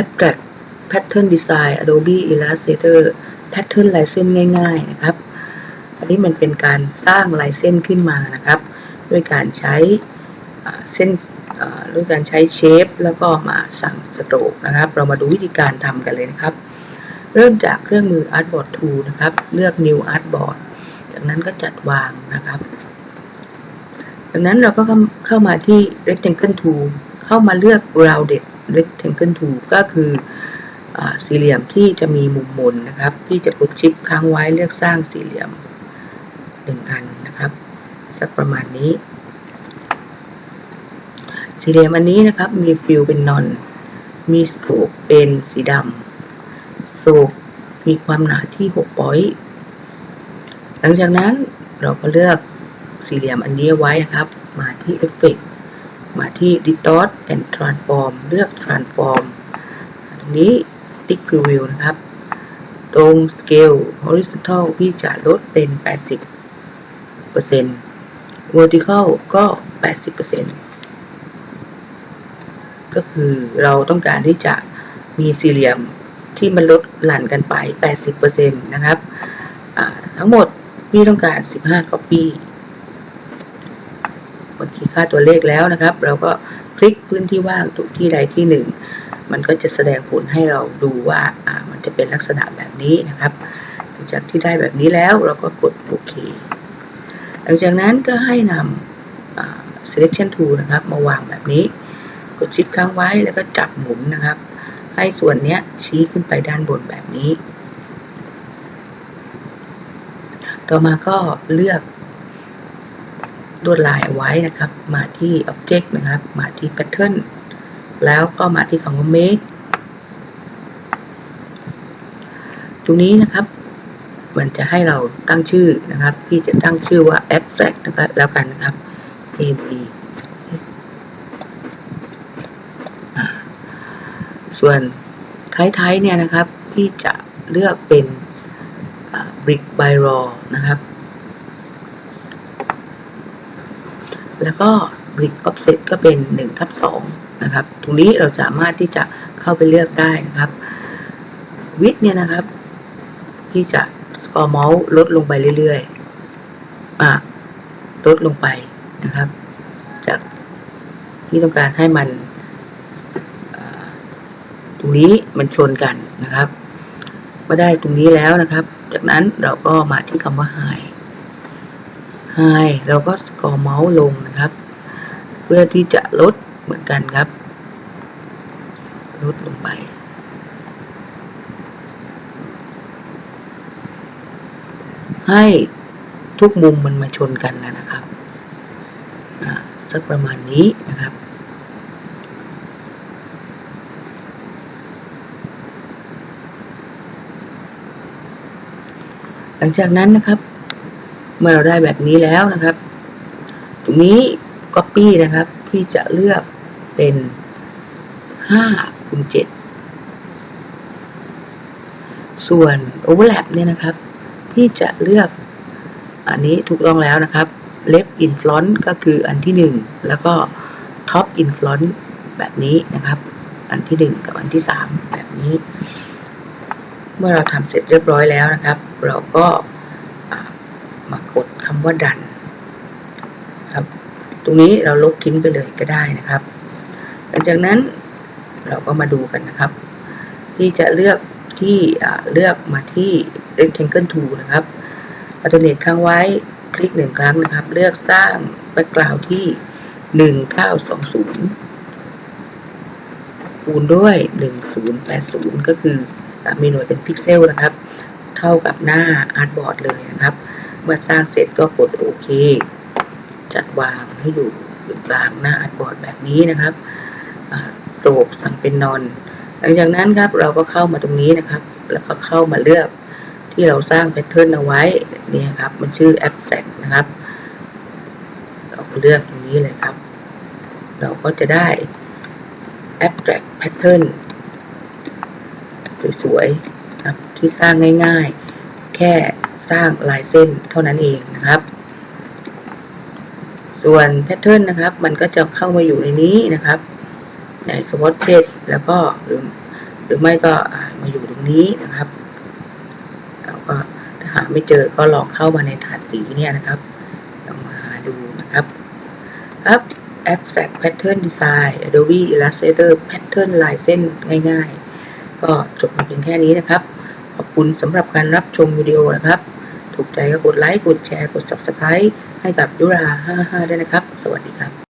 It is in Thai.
Abstract Pattern Design Adobe Illustrator Pattern ลายเส้นง่าย ๆ นะครับ อันนี้มันเป็นการสร้างลายเส้นขึ้นมานะครับ ด้วยการใช้เส้นด้วยการใช้เชฟแล้วก็มาสั่งสโตรกนะครับ เรามาดูวิธีการทำกันเลยนะครับ เริ่มจากเครื่องมือ Artboard Tool นะครับ เลือก New Artboard จากนั้นก็จัดวางนะครับ จากนั้นเราก็เข้าเข้ามาที่ Rectangle Tool เข้ามาเลือก Rounded Rectangle Tool ก็คืออสี่เหลี่ยมที่จะมีมุมมนนะครับที่จะกดชิปค้างไว้เลือกสร้างสี่เหลี่ยมหนึ่งอันนะครับ สักประมาณนี้ สี่เหลี่ยมอันนี้นะครับ มีฟิลเป็นนอน มีสโตกเป็นสีดำโศกมีความหนาที่6ปอยต์หลังจากนั้นเราก็เลือกสี่เหลี่ยมอันนี้ไว้นะครับ มาที่ Effect มาที่ Distort and Transform เลือก Transform ตรงนี้ Tick Preview นะครับ ตรง Scale Horizontal พี่จะลดเป็น 80% Vertical ก็ 80%ก็คือเราต้องการที่จะมีสี่เหลี่ยมที่มันลดหลั่นกันไป 80%นะครับ ทั้งหมดพี่ต้องการ 15 copy เมื่อกี้ค่าตัวเลขแล้วนะครับ เราก็คลิกพื้นที่ว่างทุกที่ใดที่หนึ่งมันก็จะแสดงผลให้เราดูว่าอ่ามันจะเป็นลักษณะแบบนี้นะครับหลังจากที่ได้แบบนี้แล้วเราก็กดโอเคหลังจากนั้นก็ให้นำ selection tool นะครับ มาวางแบบนี้ กดชิปค้างไว้แล้วก็จับหมุนนะครับ ให้ส่วนเนี้ยชี้ขึ้นไปด้านบนแบบนี้ ต่อมาก็เลือก ลวดลายเอาไว้นะครับ มาที่ Object นะครับ มาที่ Pattern แล้วก็มาที่คำว่า Make ตรงนี้นะครับ มันจะให้เราตั้งชื่อนะครับพี่จะตั้งชื่อว่า Abstract นะครับแล้วกันนะครับ AB ส่วนท้ายๆเนี่ยนะครับพี่จะเลือกเป็น Brick by Raw นะครับ แล้วก็ Brick Offset ก็เป็น1ทับ2นะครับ ตรงนี้เราสามารถที่จะเข้าไปเลือกได้นะครับ วิดเนี่ยนะครับ ที่จะสกอร์เมาส์ลดลงไปเรื่อยๆอะลดลงไปนะครับ จากที่ต้องการให้มันตรงนี้มันชนกันนะครับเมื่อได้ตรงนี้แล้วนะครับ จากนั้นเราก็มาที่คำว่า high high เราก็กอเมาส์ลงนะครับ เพื่อที่จะลดเหมือนกันครับ ลดลงไป ให้ทุกมุมมันมาชนกันแล้วนะครับสักประมาณนี้นะครับหลังจากนั้นนะครับ เมื่อเราได้แบบนี้แล้วนะครับ ตรงนี้ Copy นะครับ พี่จะเลือกเป็น5คูณ7ส่วน Overlap เนี่ยนะครับ พี่จะเลือกอันนี้ถูกต้องแล้วนะครับ left in front ก็คืออันที่ 1 แล้วก็ top in front แบบนี้นะครับ อันที่ 1 กับอันที่ 3 แบบนี้ เมื่อเราทำเสร็จเรียบร้อยแล้วนะครับ เราก็ มากดคำว่าดันครับ ตรงนี้เราลบทิ้งไปเลยก็ได้นะครับ หลังจากนั้นเราก็มาดูกันนะครับ ที่จะเลือกที่เลือกมาที่ rectangle tool นะครับ alternate ค้างไว้คลิกหนึ่งครั้งนะครับ เลือกสร้าง background ที่1920คูณด้วย1080ก็คือมีหน่วยเป็นพิกเซลนะครับ เท่ากับหน้าอาร์ตบอร์ดเลยนะครับ เมื่อสร้างเสร็จก็กดโอเค จัดวางให้อยู่อยู่กลางหน้าอาร์ตบอร์ดแบบนี้นะครับโตกสั่งเป็นนอน หลังจากนั้นครับเราก็เข้ามาตรงนี้นะครับ แล้วก็เข้ามาเลือกที่เราสร้างแพทเทิร์นเอาไว้นี่ครับ มันชื่อ abstract นะครับ เราเลือกตรงนี้เลยครับ เราก็จะได้ abstract pattern สวยๆครับที่สร้างง่ายๆ แค่ สร้างลายเส้นเท่านั้นเองนะครับ ส่วนแพทเทิร์นนะครับ มันก็จะเข้ามาอยู่ในนี้นะครับ ใน swatches แล้วก็หรือหรือไม่ก็มาอยู่ตรงนี้นะครับแล้วก็ถ้าหาไม่เจอก็ลองเข้ามาในถาดสีเนี่ยนะครับลองมาหาดูนะครับครับ Abstract Pattern Design Adobe Illustrator Pattern ลายเส้นง่ายๆ ก็จบมาเพียงแค่นี้นะครับ ขอบคุณสำหรับการรับชมวิดีโอนะครับ ถูกใจก็กดไลค์ กดแชร์ กด Subscribe ให้กับยุรา55ด้วยนะครับ สวัสดีครับ